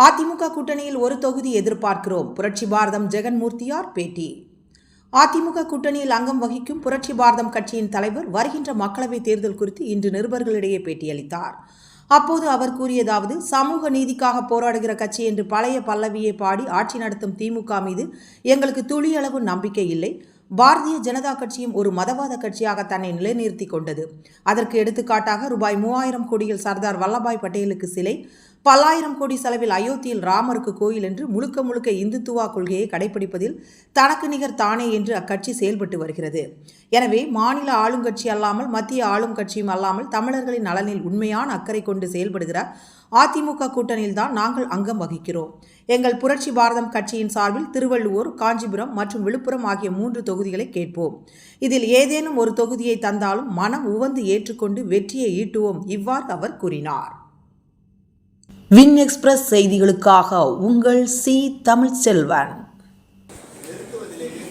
அதிமுக கூட்டணியில் ஒரு தொகுதி எதிர்பார்க்கிறோம். புரட்சி பாரதம் ஜெகன்மூர்த்தியார் பேட்டி. அதிமுக கூட்டணியில் அங்கம் வகிக்கும் புரட்சி பாரதம் கட்சியின் தலைவர் வருகின்ற மக்களவைத் தேர்தல் குறித்து இன்று நிருபர்களிடையே பேட்டியளித்தார். அப்போது அவர் கூறியதாவது சமூக நீதிக்காக போராடுகிற கட்சி என்று பழைய பல்லவியை பாடி ஆட்சி நடத்தும் திமுக மீது எங்களுக்கு துளியளவு நம்பிக்கை இல்லை. பாரதிய ஜனதா கட்சியும் ஒரு மதவாத கட்சியாக தன்னை நிலைநிறுத்தி கொண்டது. அதற்கு எடுத்துக்காட்டாக ரூபாய் மூவாயிரம் கோடியில் சர்தார் வல்லபாய் பட்டேலுக்கு சிலை பல்லாயிரம் கோடி செலவில் அயோத்தியில் ராமருக்கு கோயில் என்று முழுக்க முழுக்க இந்துத்துவா கொள்கையை கடைபிடிப்பதில் தனக்கு நிகர் தானே என்று அக்கட்சி செயல்பட்டு வருகிறது. எனவே மாநில ஆளுங்கட்சி அல்லாமல் மத்திய ஆளும் கட்சியும் அல்லாமல் தமிழர்களின் நலனில் உண்மையான அக்கறை கொண்டு செயல்படுகிற அதிமுக கூட்டணியில்தான் நாங்கள் அங்கம் வகிக்கிறோம். எங்கள் புரட்சி பாரதம் கட்சியின் சார்பில் திருவள்ளுவர் காஞ்சிபுரம் மற்றும் விழுப்புரம் ஆகிய மூன்று தொகுதிகளை கேட்போம். இதில் ஏதேனும் ஒரு தொகுதியை தந்தாலும் மனம் உவந்து ஏற்றுக்கொண்டு வெற்றியை ஈட்டுவோம் இவ்வாறு அவர் கூறினார். வின் எக்ஸ்பிரஸ் செய்திகளுக்காக உங்கள் சி தமிழ்ச்செல்வன். நிறுத்துவதிலேயே